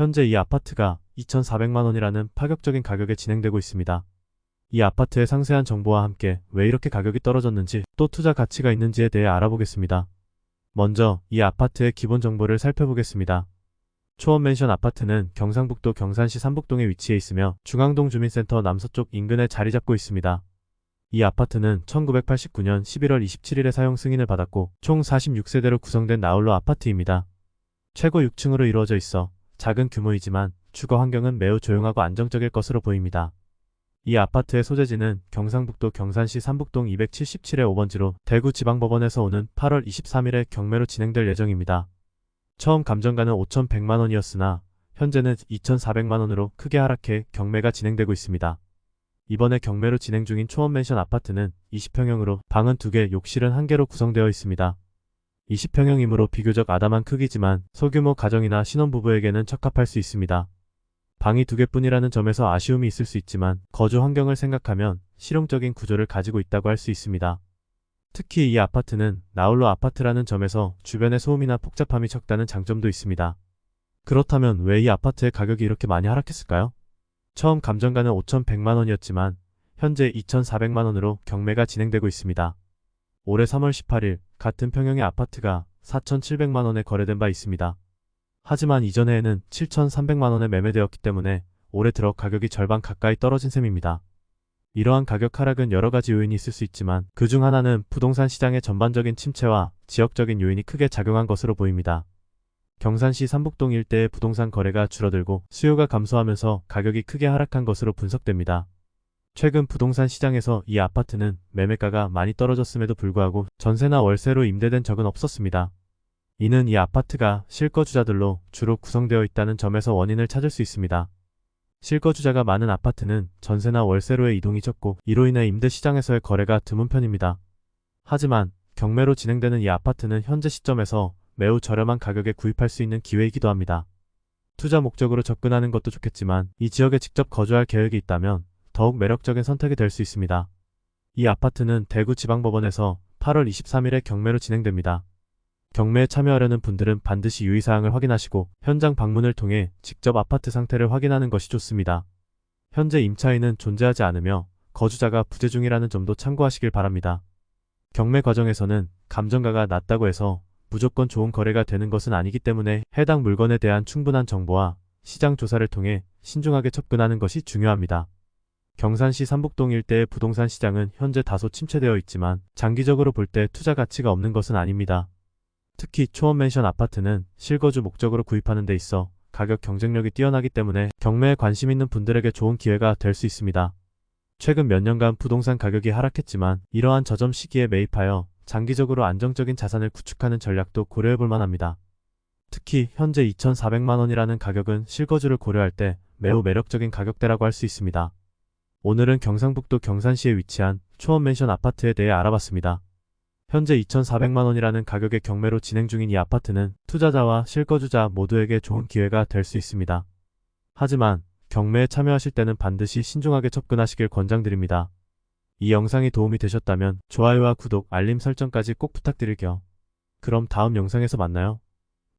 현재 이 아파트가 2,400만원이라는 파격적인 가격에 진행되고 있습니다. 이 아파트의 상세한 정보와 함께 왜 이렇게 가격이 떨어졌는지 또 투자 가치가 있는지에 대해 알아보겠습니다. 먼저 이 아파트의 기본 정보를 살펴보겠습니다. 초원 맨션 아파트는 경상북도 경산시 삼북동에 위치해 있으며 중앙동 주민센터 남서쪽 인근에 자리 잡고 있습니다. 이 아파트는 1989년 11월 27일에 사용 승인을 받았고 총 46세대로 구성된 나홀로 아파트입니다. 최고 6층으로 이루어져 있어 작은 규모이지만 주거 환경은 매우 조용하고 안정적일 것으로 보입니다. 이 아파트의 소재지는 경상북도 경산시 삼북동 277의 5번지로 대구지방법원에서 오는 8월 23일에 경매로 진행될 예정입니다. 처음 감정가는 5,100만원이었으나 현재는 2,400만원으로 크게 하락해 경매가 진행되고 있습니다. 이번에 경매로 진행 중인 초원맨션 아파트는 20평형으로 방은 2개, 욕실은 1개로 구성되어 있습니다. 20평형이므로 비교적 아담한 크기지만 소규모 가정이나 신혼부부에게는 적합할 수 있습니다. 방이 두 개뿐이라는 점에서 아쉬움이 있을 수 있지만 거주 환경을 생각하면 실용적인 구조를 가지고 있다고 할 수 있습니다. 특히 이 아파트는 나홀로 아파트라는 점에서 주변의 소음이나 복잡함이 적다는 장점도 있습니다. 그렇다면 왜 이 아파트의 가격이 이렇게 많이 하락했을까요? 처음 감정가는 5,100만원이었지만 현재 2,400만원으로 경매가 진행되고 있습니다. 올해 3월 18일 같은 평형의 아파트가 4,700만원에 거래된 바 있습니다. 하지만 이전에는 7,300만원에 매매되었기 때문에 올해 들어 가격이 절반 가까이 떨어진 셈입니다. 이러한 가격 하락은 여러 가지 요인이 있을 수 있지만 그 중 하나는 부동산 시장의 전반적인 침체와 지역적인 요인이 크게 작용한 것으로 보입니다. 경산시 삼북동 일대의 부동산 거래가 줄어들고 수요가 감소하면서 가격이 크게 하락한 것으로 분석됩니다. 최근 부동산 시장에서 이 아파트는 매매가가 많이 떨어졌음에도 불구하고 전세나 월세로 임대된 적은 없었습니다. 이는 이 아파트가 실거주자들로 주로 구성되어 있다는 점에서 원인을 찾을 수 있습니다. 실거주자가 많은 아파트는 전세나 월세로의 이동이 적고 이로 인해 임대 시장에서의 거래가 드문 편입니다. 하지만 경매로 진행되는 이 아파트는 현재 시점에서 매우 저렴한 가격에 구입할 수 있는 기회이기도 합니다. 투자 목적으로 접근하는 것도 좋겠지만 이 지역에 직접 거주할 계획이 있다면 더욱 매력적인 선택이 될 수 있습니다. 이 아파트는 대구지방법원에서 8월 23일에 경매로 진행됩니다. 경매에 참여하려는 분들은 반드시 유의사항을 확인하시고 현장 방문을 통해 직접 아파트 상태를 확인하는 것이 좋습니다. 현재 임차인은 존재하지 않으며 거주자가 부재 중이라는 점도 참고하시길 바랍니다. 경매 과정에서는 감정가가 낮다고 해서 무조건 좋은 거래가 되는 것은 아니기 때문에 해당 물건에 대한 충분한 정보와 시장 조사를 통해 신중하게 접근하는 것이 중요합니다. 경산시 삼북동 일대의 부동산 시장은 현재 다소 침체되어 있지만 장기적으로 볼 때 투자 가치가 없는 것은 아닙니다. 특히 초원맨션 아파트는 실거주 목적으로 구입하는 데 있어 가격 경쟁력이 뛰어나기 때문에 경매에 관심 있는 분들에게 좋은 기회가 될 수 있습니다. 최근 몇 년간 부동산 가격이 하락했지만 이러한 저점 시기에 매입하여 장기적으로 안정적인 자산을 구축하는 전략도 고려해 볼 만합니다. 특히 현재 2,400만원이라는 가격은 실거주를 고려할 때 매우 매력적인 가격대라고 할 수 있습니다. 오늘은 경상북도 경산시에 위치한 초원맨션 아파트에 대해 알아봤습니다. 현재 2,400만원이라는 가격의 경매로 진행 중인 이 아파트는 투자자와 실거주자 모두에게 좋은 기회가 될 수 있습니다. 하지만 경매에 참여하실 때는 반드시 신중하게 접근하시길 권장드립니다. 이 영상이 도움이 되셨다면 좋아요와 구독, 알림 설정까지 꼭 부탁드릴게요. 그럼 다음 영상에서 만나요.